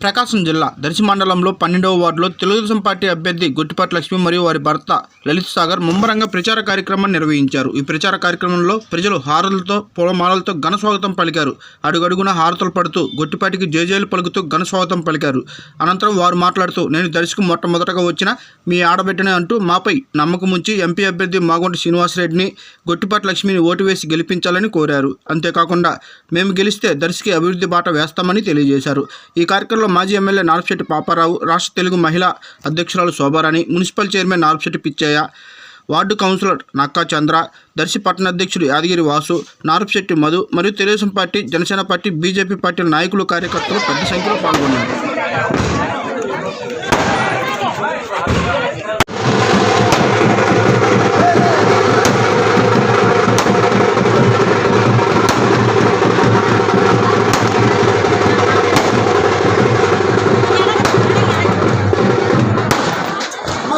ప్రకాశం జిల్లా దర్శి మండలంలో పన్నెండవ వార్డులో తెలుగుదేశం పార్టీ అభ్యర్థి గుట్టిపాటి లక్ష్మి మరియు వారి భర్త లలిత్ సాగర్ ముమ్మరంగా ప్రచార కార్యక్రమాన్ని నిర్వహించారు. ఈ ప్రచార కార్యక్రమంలో ప్రజలు హారతులతో పూలమాలలతో ఘన స్వాగతం పలికారు. అడుగడుగున హారతులు పడుతూ గుట్టిపాటికి జేజేలు పలుకుతూ ఘన స్వాగతం పలికారు. అనంతరం వారు మాట్లాడుతూ నేను దర్శకు మొట్టమొదటగా వచ్చిన మీ ఆడబిడ్డనే అంటూ మాపై నమ్మకం ఉంచి ఎంపీ అభ్యర్థి మాగొంటి శ్రీనివాసరెడ్డిని గుట్టిపాటి లక్ష్మిని ఓటు వేసి గెలిపించాలని కోరారు. అంతేకాకుండా మేము గెలిస్తే దర్శికి అభివృద్ధి బాట వేస్తామని తెలియజేశారు. ఈ కార్యక్రమంలో మాజీ ఎమ్మెల్యే నార్పశెట్టి పాపారావు రాష్ట్ర తెలుగు మహిళా అధ్యక్షురాలు Shobharani municipal chairman Narpasetti Pichaiah ward councillor Nakka Chandra Darsi పట్టణ అధ్యక్షుడు యాదగిరి వాసు నార్పశెట్టి మధు మరియు Telugu Desam party Janasena party BJP పార్టీల నాయకులు కార్యకర్తలు పెద్ద సంఖ్యలో పాల్గొన్నారు.